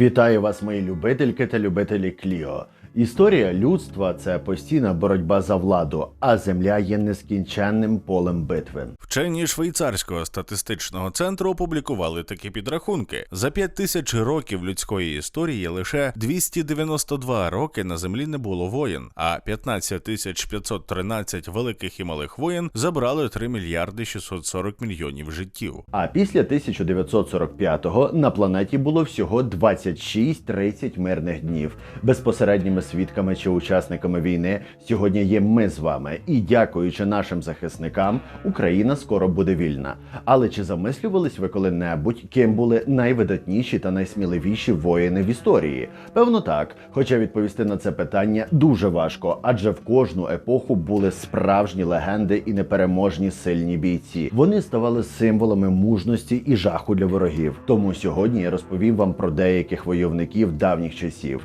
Вітаю вас, мої любительки та любителі Кліо. Історія людства це постійна боротьба за владу, а земля є нескінченним полем битви. Вчені швейцарського статистичного центру опублікували такі підрахунки: за 5 тисяч років людської історії лише 292 роки на землі не було воєн, а 15 тисяч 513 великих і малих воєн забрали 3 мільярди 640 мільйонів життів. А після 1945-го на планеті було всього 26-30 мирних днів. Безпосередніми свідками чи учасниками війни сьогодні є ми з вами. І дякуючи нашим захисникам, Україна скоро буде вільна. Але чи замислювались ви коли-небудь, ким були найвидатніші та найсміливіші воїни в історії? Певно, так. Хоча відповісти на це питання дуже важко, адже в кожну епоху були справжні легенди і непереможні сильні бійці. Вони ставали символами мужності і жаху для ворогів. Тому сьогодні я розповім вам про деяких войовників давніх часів.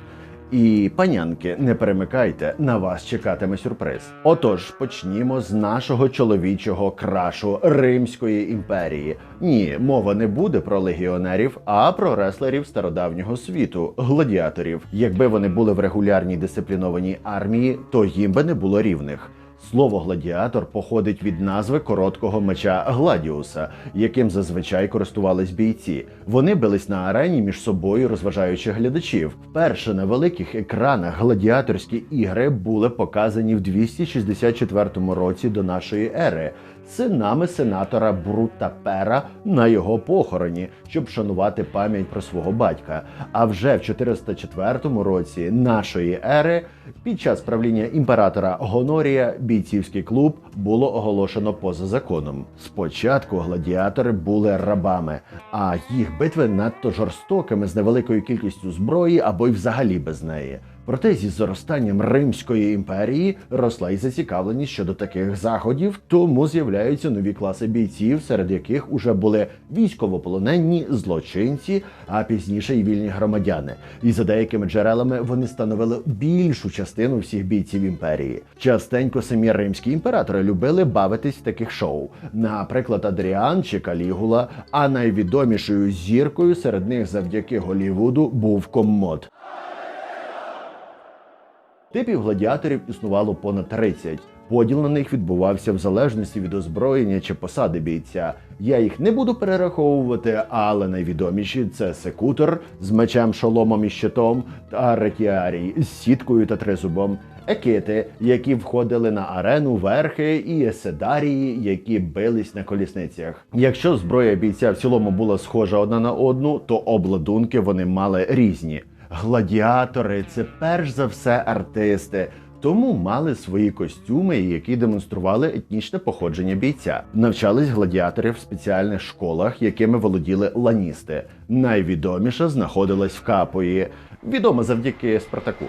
І панянки, не перемикайте, на вас чекатиме сюрприз. Отож, почнімо з нашого чоловічого крашу Римської імперії. Ні, мова не буде про легіонерів, а про реслерів стародавнього світу, гладіаторів. Якби вони були в регулярній дисциплінованій армії, то їм би не було рівних. Слово гладіатор походить від назви короткого меча Гладіуса, яким зазвичай користувались бійці. Вони бились на арені між собою, розважаючи глядачів. Вперше на великих екранах гладіаторські ігри були показані в 264 році до нашої ери. Синами сенатора Брута Пера на його похороні, щоб шанувати пам'ять про свого батька. А вже в 404 році нашої ери, під час правління імператора Гонорія, бійцівський клуб було оголошено поза законом. Спочатку гладіатори були рабами, а їх битви надто жорстокими з невеликою кількістю зброї або й взагалі без неї. Проте зі зростанням Римської імперії росла й зацікавленість щодо таких заходів, тому з'являються нові класи бійців, серед яких уже були військовополонені злочинці, а пізніше й вільні громадяни. І за деякими джерелами вони становили більшу частину всіх бійців імперії. Частенько самі римські імператори любили бавитись в таких шоу, наприклад, Адріан чи Калігула. А найвідомішою зіркою серед них завдяки Голівуду був коммод. Типів гладіаторів існувало понад 30. Поділ на них відбувався в залежності від озброєння чи посади бійця. Я їх не буду перераховувати, але найвідоміші це секутор з мечем, шоломом і щитом, та ретіарій з сіткою та тризубом. Екити, які входили на арену верхи, і еседарії, які бились на колісницях. Якщо зброя бійця в цілому була схожа одна на одну, то обладунки вони мали різні. Гладіатори це перш за все артисти. Тому мали свої костюми, які демонстрували етнічне походження бійця. Навчались гладіаторів в спеціальних школах, якими володіли ланісти. Найвідоміша знаходилась в Капої, відома завдяки Спартаку.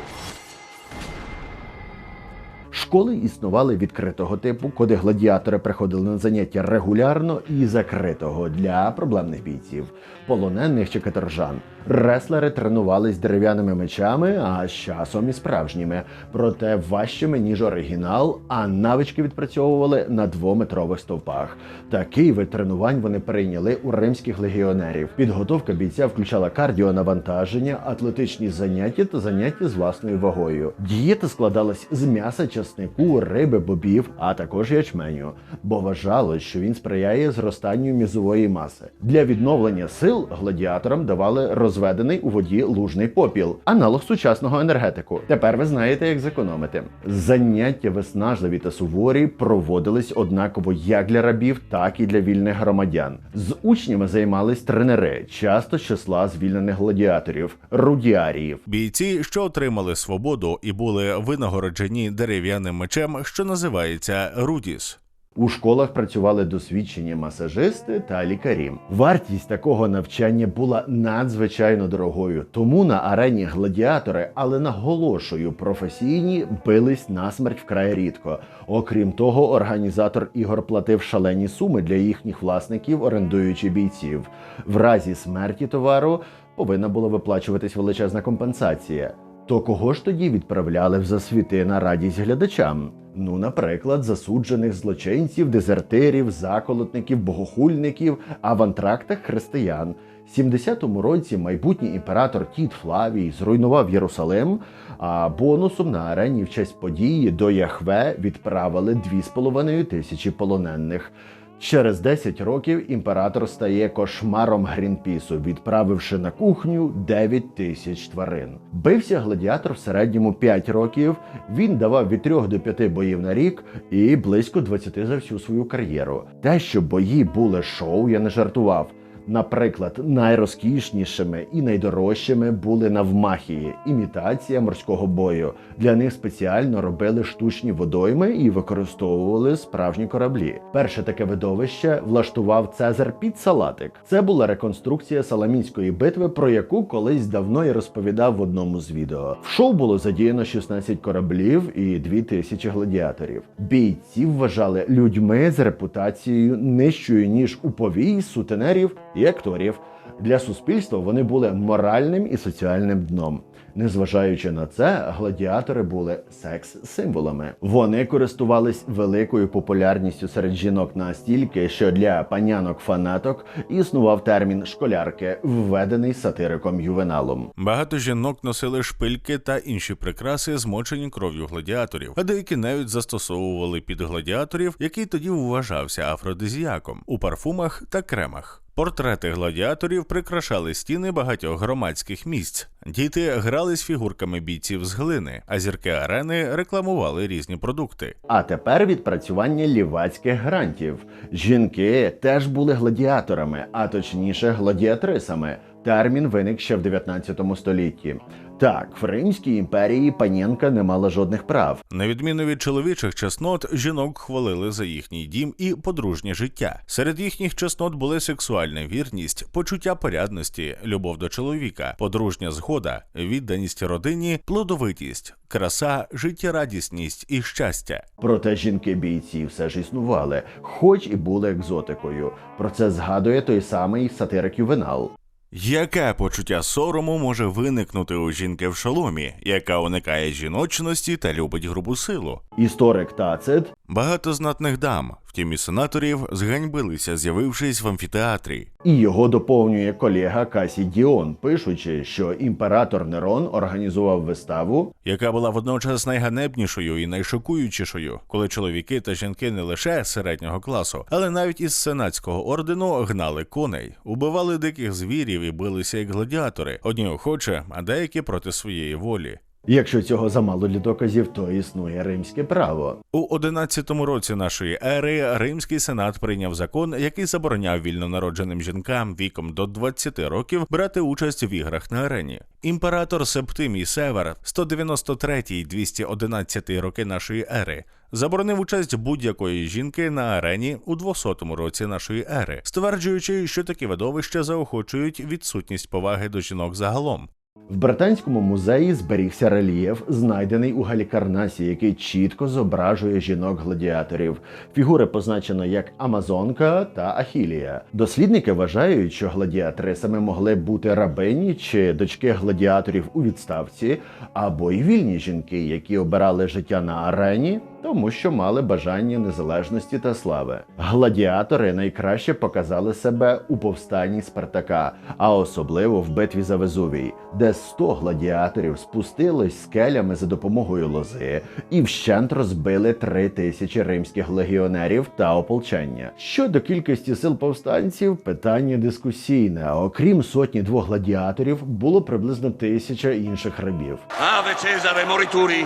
Школи існували відкритого типу, куди гладіатори приходили на заняття регулярно і закритого для проблемних бійців, полонених чи каторжан. Реслери тренувались дерев'яними мечами, а з часом і справжніми, проте важчими ніж оригінал, а навички відпрацьовували на двометрових стовпах. Такий вид тренувань вони прийняли у римських легіонерів. Підготовка бійця включала кардіонавантаження, атлетичні заняття та заняття з власною вагою. Дієта складалась з м'яса, часнику, риби, бобів, а також ячменю, бо вважалось, що він сприяє зростанню мізової маси. Для відновлення сил гладіаторам давали розведений у воді лужний попіл, аналог сучасного енергетику. Тепер ви знаєте, як зекономити. Заняття виснажливі та суворі проводились однаково як для рабів, так і для вільних громадян. З учнями займались тренери, часто з числа звільнених гладіаторів, рудіаріїв. Бійці, що отримали свободу і були винагороджені дерев'яним мечем, що називається Рудіс. У школах працювали досвідчені масажисти та лікарі. Вартість такого навчання була надзвичайно дорогою, тому на арені гладіатори, але наголошую, професійні бились насмерть вкрай рідко. Окрім того, організатор ігор платив шалені суми для їхніх власників, орендуючи бійців. В разі смерті товару повинна була виплачуватись величезна компенсація. То кого ж тоді відправляли в засвіти на радість глядачам? Ну, наприклад, засуджених злочинців, дезертирів, заколотників, богохульників, а в антрактах християн. 70-му році майбутній імператор Тіт Флавій зруйнував Єрусалим, а бонусом на арені в честь події до Яхве відправили 2,5 тисячі полонених. Через 10 років імператор стає кошмаром Грінпісу, відправивши на кухню 9 тисяч тварин. Бився гладіатор в середньому 5 років. Він давав від 3 до 5 боїв на рік і близько 20 за всю свою кар'єру. Те, що бої були шоу, я не жартував. Наприклад, найрозкішнішими і найдорожчими були навмахії, імітація морського бою. Для них спеціально робили штучні водойми і використовували справжні кораблі. Перше таке видовище влаштував Цезар під Салатик. Це була реконструкція Саламінської битви, про яку колись давно я розповідав в одному з відео. В шоу було задіяно 16 кораблів і 2000 гладіаторів. Бійці вважали людьми з репутацією нижчою ніж у повій, сутенерів і акторів. Для суспільства вони були моральним і соціальним дном. Незважаючи на це, гладіатори були секс-символами. Вони користувались великою популярністю серед жінок настільки, що для панянок-фанаток існував термін школярки, введений сатириком Ювеналом. Багато жінок носили шпильки та інші прикраси, змочені кров'ю гладіаторів, а деякі навіть застосовували під гладіаторів, який тоді вважався афродизіаком у парфумах та кремах. Портрети гладіаторів прикрашали стіни багатьох громадських місць. Діти грали з фігурками бійців з глини, а зірки арени рекламували різні продукти. А тепер відпрацювання лівацьких грантів. Жінки теж були гладіаторами, а точніше гладіатрисами. Термін виник ще в 19 столітті. Так, в Римській імперії панінка не мала жодних прав. На відміну від чоловічих чеснот, жінок хвалили за їхній дім і подружнє життя. Серед їхніх чеснот були сексуальна вірність, почуття порядності, любов до чоловіка, подружня згода, відданість родині, плодовитість, краса, життєрадісність і щастя. Проте жінки-бійці все ж існували, хоч і були екзотикою. Про це згадує той самий сатирик Ювенал. Яке почуття сорому може виникнути у жінки в шоломі, яка уникає жіночності та любить грубу силу? Історик Тацит Багато знатних дам, втім і сенаторів, зганьбилися, з'явившись в амфітеатрі. і його доповнює колега Касі Діон, пишучи, що імператор Нерон організував виставу, яка була водночас найганебнішою і найшокуючішою, коли чоловіки та жінки не лише середнього класу, але навіть із сенатського ордену гнали коней, убивали диких звірів і билися як гладіатори, одні охоче, а деякі проти своєї волі. Якщо цього замало для доказів, то існує римське право. У 11 році нашої ери Римський сенат прийняв закон, який забороняв вільнонародженим жінкам віком до 20 років брати участь в іграх на арені. Імператор Септимій Север 193-211 роки нашої ери заборонив участь будь-якої жінки на арені у 200 році нашої ери, стверджуючи, що такі видовища заохочують відсутність поваги до жінок загалом. В британському музеї зберігся рельєф, знайдений у Галікарнасі, який чітко зображує жінок-гладіаторів. Фігури позначено як Амазонка та Ахілія. Дослідники вважають, що гладіатрисами могли бути рабині чи дочки гладіаторів у відставці, або й вільні жінки, які обирали життя на арені, тому що мали бажання незалежності та слави. Гладіатори найкраще показали себе у повстанні Спартака, а особливо в битві за Везувій, де 100 гладіаторів спустились скелями за допомогою лози і вщент розбили 3 тисячі римських легіонерів та ополчення. Щодо кількості сил повстанців, питання дискусійне. Окрім сотні двох гладіаторів, було приблизно тисяча інших рабів. Ave Cesare Morituri,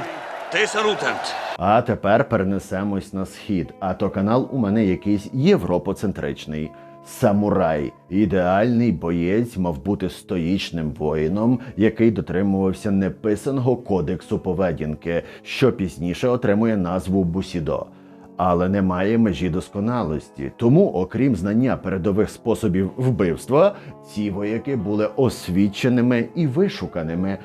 salutant. А тепер перенесемось на схід. А то канал у мене якийсь європоцентричний. Самурай, ідеальний боєць, мав бути стоїчним воїном, який дотримувався неписаного кодексу поведінки, що пізніше отримує назву Бусідо. Але немає межі досконалості. Тому, окрім знання передових способів вбивства, ці вояки були освіченими і вишуканими,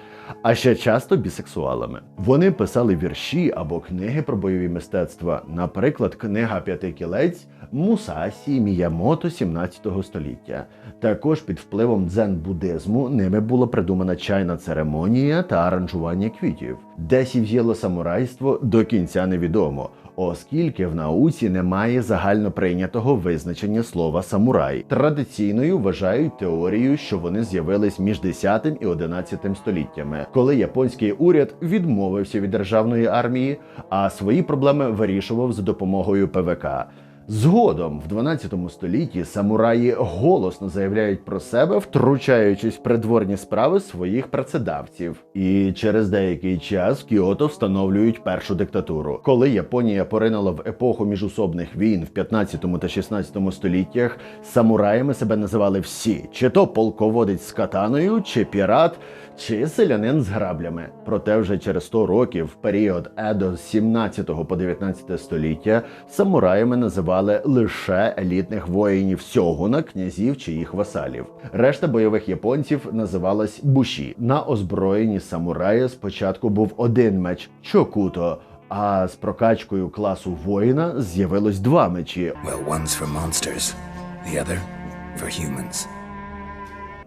а ще часто бісексуалами. Вони писали вірші або книги про бойові мистецтва, наприклад, книга П'яти кілець Мусасі Міямото 17 століття. Також під впливом дзен-буддизму ними була придумана чайна церемонія та аранжування квітів. Де сів'єло самурайство до кінця невідомо. оскільки в науці немає загально прийнятого визначення слова самурай. Традиційною вважають теорію, що вони з'явились між 10 і 11 століттями, коли японський уряд відмовився від державної армії, а свої проблеми вирішував за допомогою ПВК. Згодом, в 12 столітті, самураї голосно заявляють про себе, втручаючись в придворні справи своїх працедавців. І через деякий час Кіото встановлюють першу диктатуру. Коли Японія поринула в епоху міжусобних війн в 15 та 16 століттях, самураями себе називали всі: чи то полководець з катаною, чи пірат, чи селянин з граблями. Проте вже через 100 років, в період Едо з 17 по 19 століття, самураями називали лише елітних воїнів сьогуна, князів чи їх васалів. Решта бойових японців називалась буші. На озброєнні самураї спочатку був один меч чокуто. А з прокачкою класу воїна з'явилось два мечі Well, one's for monsters, the other for humans.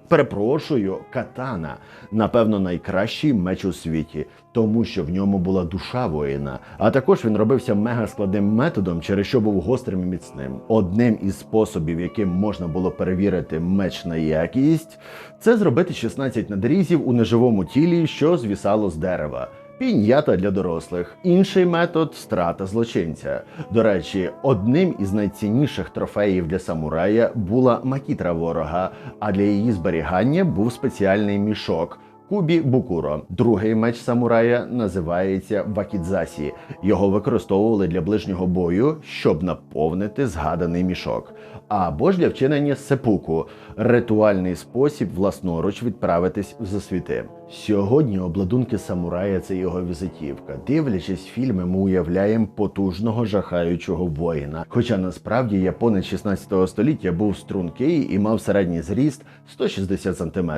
Перепрошую, катана, напевно, найкращий меч у світі, тому що в ньому була душа воїна. А також він робився мега складним методом, через що був гострим і міцним. Одним із способів, яким можна було перевірити меч на якість, це зробити 16 надрізів у неживому тілі, що звісало з дерева. Піньята для дорослих. Інший метод страта злочинця. До речі, одним із найцінніших трофеїв для самурая була макітра ворога, а для її зберігання був спеціальний мішок. Кубі Букуро. Другий меч самурая називається Вакідзасі. Його використовували для ближнього бою, щоб наповнити згаданий мішок. Або ж для вчинення сепуку ритуальний спосіб власноруч відправитись в засвіти. Сьогодні обладунки самурая це його візитівка. Дивлячись фільми, ми уявляємо потужного жахаючого воїна. Хоча насправді японець 16 століття був стрункий і мав середній зріст 160 см.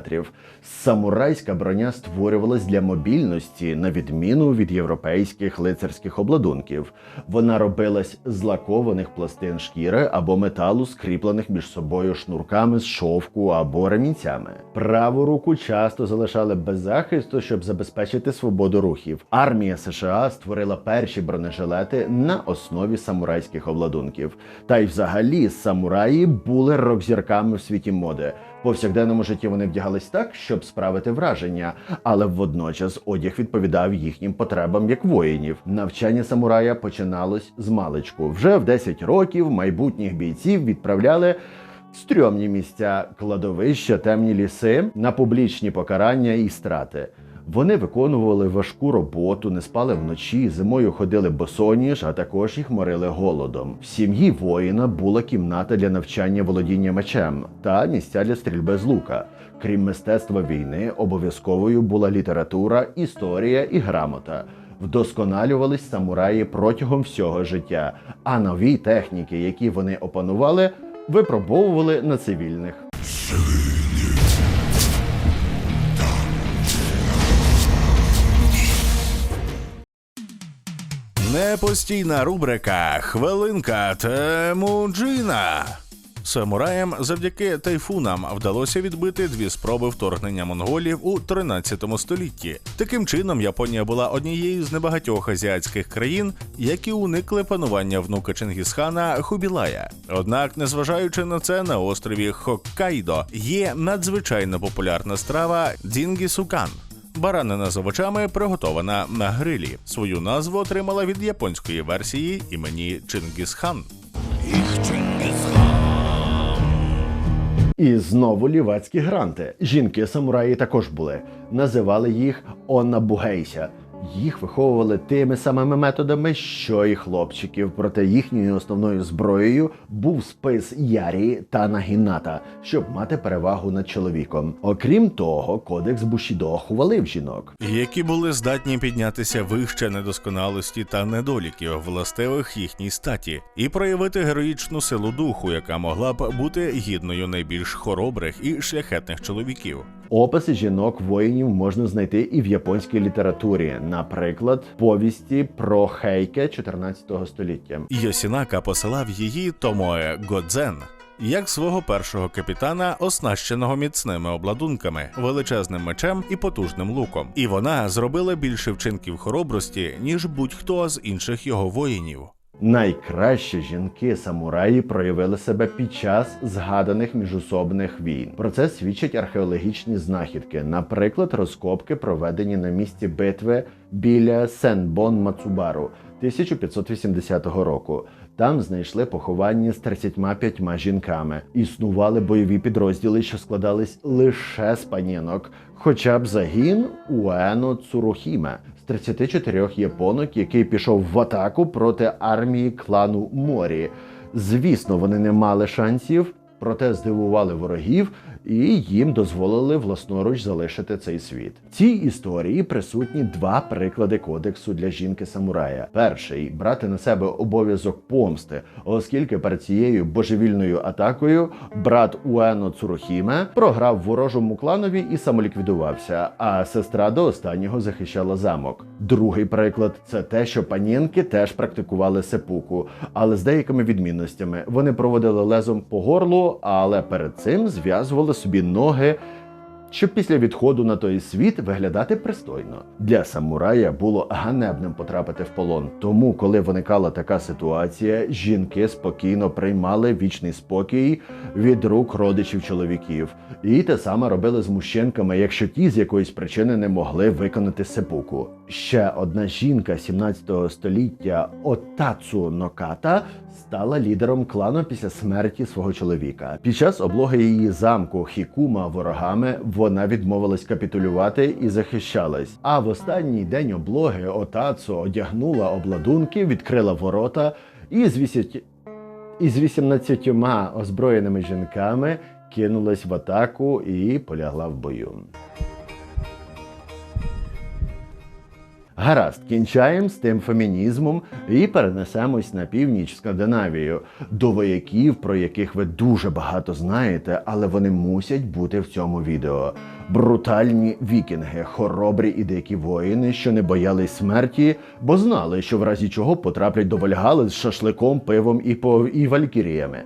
Самурайська броня створювалась для мобільності, на відміну від європейських лицарських обладунків. Вона робилась з лакованих пластин шкіри або металу, скріплених між собою шнурками з шовку або ремінцями. Праву руку часто залишали без захисту, щоб забезпечити свободу рухів. Армія США створила перші бронежилети на основі самурайських обладунків. Та й взагалі самураї були рок-зірками в світі моди. В повсякденному житті вони вдягались так, щоб справити враження, але водночас одяг відповідав їхнім потребам як воїнів. Навчання самурая починалось з маличку. Вже в 10 років майбутніх бійців відправляли. Стрьомні місця, кладовища, темні ліси на публічні покарання і страти. Вони виконували важку роботу, не спали вночі, зимою ходили босоніж, а також їх морили голодом. В сім'ї воїна була кімната для навчання володіння мечем та місця для стрільби з лука. Крім мистецтва війни, обов'язковою була література, історія і грамота. Вдосконалювались самураї протягом всього життя, а нові техніки, які вони опанували, випробовували на цивільних. Непостійна рубрика Хвилинка Темуджина. Самураям завдяки тайфунам вдалося відбити дві спроби вторгнення монголів у 13 столітті. Таким чином, Японія була однією з небагатьох азіатських країн, які уникли панування внука Чингісхана Хубілая. Однак, незважаючи на це, на острові Хоккайдо є надзвичайно популярна страва дзінгісукан. Баранина з овочами приготована на грилі. Свою назву отримала від японської версії імені Чингісхан. І знову лівацькі гранти. Жінки самураї також були. Називали їх оннабугейся. Їх виховували тими самими методами, що і хлопчиків. Проте їхньою основною зброєю був спис ярі та нагіната, щоб мати перевагу над чоловіком. Окрім того, кодекс Бушідо хвалив жінок. які були здатні піднятися вище недосконалості та недоліків, властивих їхній статі, і проявити героїчну силу духу, яка могла б бути гідною найбільш хоробрих і шляхетних чоловіків. Описи жінок воїнів можна знайти і в японській літературі, наприклад, повісті про Хейке 14 століття. Йосінака посилав її Томое Годзен. Як свого першого капітана, оснащеного міцними обладунками, величезним мечем і потужним луком, і вона зробила більше вчинків хоробрості, ніж будь-хто з інших його воїнів. Найкраще жінки самураї проявили себе під час згаданих міжособних війн. Про це свідчать археологічні знахідки, наприклад, розкопки, проведені на місці битви біля Сенбон Мацубару 1580 року. Там знайшли похованні з 35 жінками. Існували бойові підрозділи, що складались лише з панінок, хоча б загін Уено з 34 японок, який пішов в атаку проти армії клану Морі. Звісно, вони не мали шансів, проте здивували ворогів і їм дозволили власноруч залишити цей світ. В цій історії присутні два приклади кодексу для жінки самурая. Перший брати на себе обов'язок помсти, оскільки перед цією божевільною атакою брат Уено Цурохіме програв ворожому кланові і самоліквідувався, а сестра до останнього захищала замок. Другий приклад це те, що панінки теж практикували сепуку, але з деякими відмінностями. Вони проводили лезом по горлу, але перед цим зв'язували собі ноги. Щоб після відходу на той світ виглядати пристойно для самурая було ганебним потрапити в полон. Тому, коли виникала така ситуація, жінки спокійно приймали вічний спокій від рук родичів чоловіків, і те саме робили з мужчинками, якщо ті з якоїсь причини не могли виконати сепуку. Ще одна жінка 17 століття Отацу Ноката стала лідером клану після смерті свого чоловіка. Під час облоги її замку Хікума ворогами вона відмовилась капітулювати і захищалась. А в останній день облоги Отацу одягнула обладунки, відкрила ворота і з вісять... із 18 озброєними жінками кинулась в атаку і полягла в бою. Гаразд, кінчаємо з тим фемінізмом і перенесемось на північ Скандинавію до вояків, про яких ви дуже багато знаєте, але вони мусять бути в цьому відео. Брутальні вікінги, хоробрі і дикі воїни, що не боялись смерті, бо знали, що в разі чого потраплять до Вальгали з шашликом, пивом і по і валькіріями.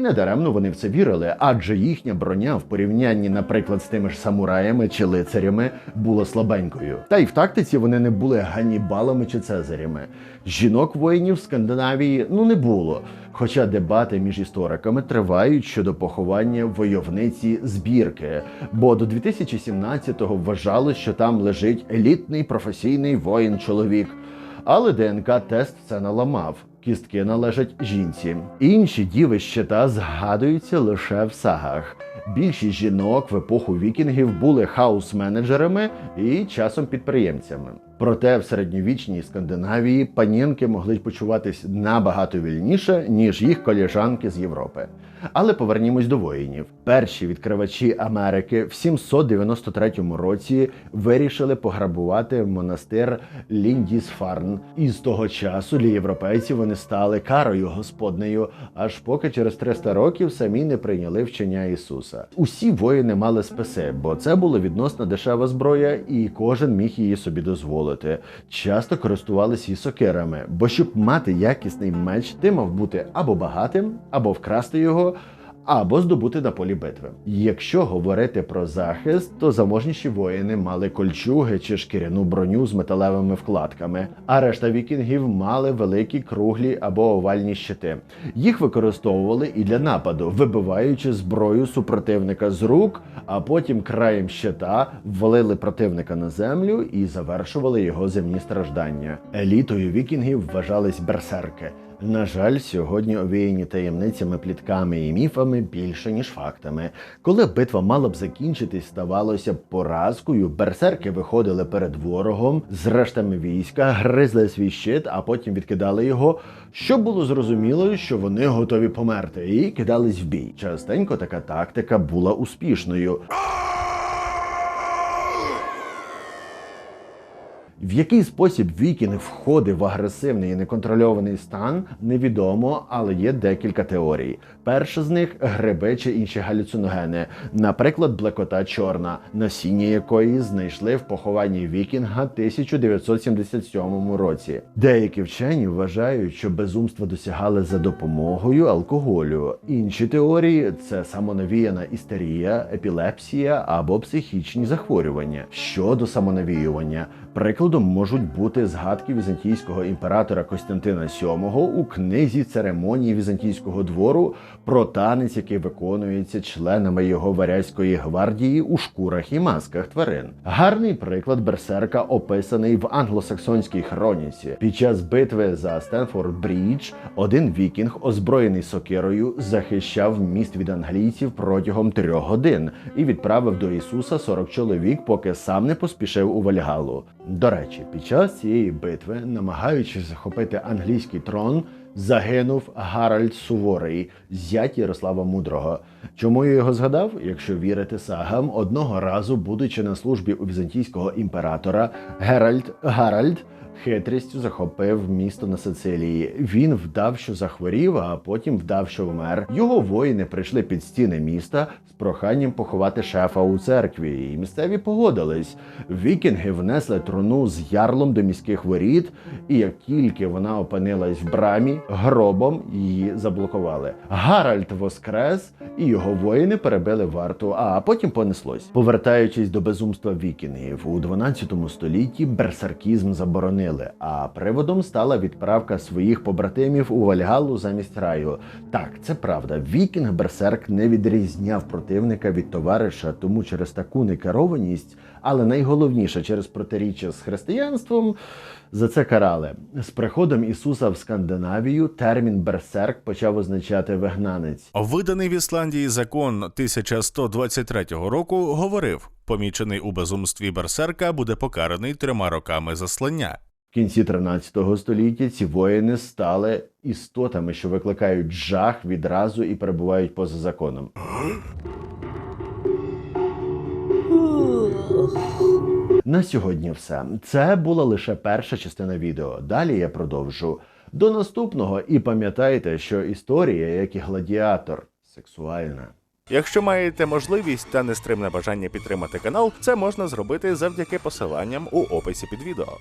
І недаремно вони в це вірили, адже їхня броня в порівнянні, наприклад, з тими ж самураями чи лицарями була слабенькою. Та й в тактиці вони не були ганібалами чи цезарями. Жінок воїнів в Скандинавії ну не було. Хоча дебати між істориками тривають щодо поховання войовниці збірки, бо до 2017-го вважалось, що там лежить елітний професійний воїн-чоловік. Але ДНК-тест це наламав. Кістки належать жінці. Інші діви щита згадуються лише в сагах. Більшість жінок в епоху вікінгів були хаус-менеджерами і часом підприємцями. Проте в середньовічній Скандинавії панінки могли почуватись набагато вільніше, ніж їх коліжанки з Європи. Але повернімось до воїнів. Перші відкривачі Америки в 793 році вирішили пограбувати монастир Ліндісфарн. І з того часу для європейців вони стали карою господнею, аж поки через 300 років самі не прийняли вчення Ісуса. Усі воїни мали списи, бо це була відносно дешева зброя, і кожен міг її собі дозволити. Часто користувалися і сокирами, бо щоб мати якісний меч, ти мав бути або багатим, або вкрасти його. Або здобути на полі битви. Якщо говорити про захист, то заможніші воїни мали кольчуги чи шкіряну броню з металевими вкладками, а решта вікінгів мали великі круглі або овальні щити. Їх використовували і для нападу, вибиваючи зброю супротивника з рук, а потім краєм щита ввалили противника на землю і завершували його земні страждання. Елітою вікінгів вважались берсерки. На жаль, сьогодні овіяні таємницями, плітками і міфами більше ніж фактами. Коли битва мала б закінчитись, ставалося поразкою. Берсерки виходили перед ворогом з рештами війська, гризли свій щит, а потім відкидали його. Щоб було зрозуміло, що вони готові померти, і кидались в бій. Частенько така тактика була успішною. В який спосіб вікінг входив в агресивний і неконтрольований стан, невідомо, але є декілька теорій. Перша з них гриби чи інші галюциногени, наприклад, блекота чорна, насіння якої знайшли в похованні вікінга 1977 році. Деякі вчені вважають, що безумства досягали за допомогою алкоголю. Інші теорії це самонавіяна істерія, епілепсія або психічні захворювання. Щодо самонавіювання, Прикладом можуть бути згадки візантійського імператора Костянтина VII у книзі церемонії візантійського двору про танець, який виконується членами його варязької гвардії у шкурах і масках тварин. Гарний приклад берсерка описаний в англосаксонській хроніці. Під час битви за Стенфорд Брідж один вікінг, озброєний сокирою, захищав міст від англійців протягом трьох годин і відправив до Ісуса 40 чоловік, поки сам не поспішив у Вальгалу. До речі, під час цієї битви, намагаючись захопити англійський трон, загинув Гаральд Суворий, зять Ярослава Мудрого. Чому я його згадав? Якщо вірити сагам, одного разу, будучи на службі у візантійського імператора, Геральд Гаральд хитрістю захопив місто на Сицилії. Він вдав, що захворів, а потім вдав, що вмер. Його воїни прийшли під стіни міста з проханням поховати шефа у церкві, і місцеві погодились. Вікінги внесли труну з ярлом до міських воріт, і як тільки вона опинилась в брамі, гробом її заблокували. Гаральд воскрес, і його воїни перебили варту, а потім понеслось. Повертаючись до безумства вікінгів, у 12 столітті берсаркізм заборонили, а приводом стала відправка своїх побратимів у Вальгалу замість раю. Так, це правда. Вікінг берсерк не відрізняв противника від товариша, тому через таку некерованість, але найголовніше через протиріччя з християнством. За це карали з приходом Ісуса в Скандинавію. Термін берсерк почав означати вигнанець. Виданий в Ісландії закон 1123 року говорив: помічений у безумстві берсерка буде покараний трьома роками заслання. В кінці 13 століття ці воїни стали істотами, що викликають жах відразу і перебувають поза законом. На сьогодні все. Це була лише перша частина відео. Далі я продовжу. До наступного і пам'ятайте, що історія, як і гладіатор, сексуальна. Якщо маєте можливість та нестримне бажання підтримати канал, це можна зробити завдяки посиланням у описі під відео.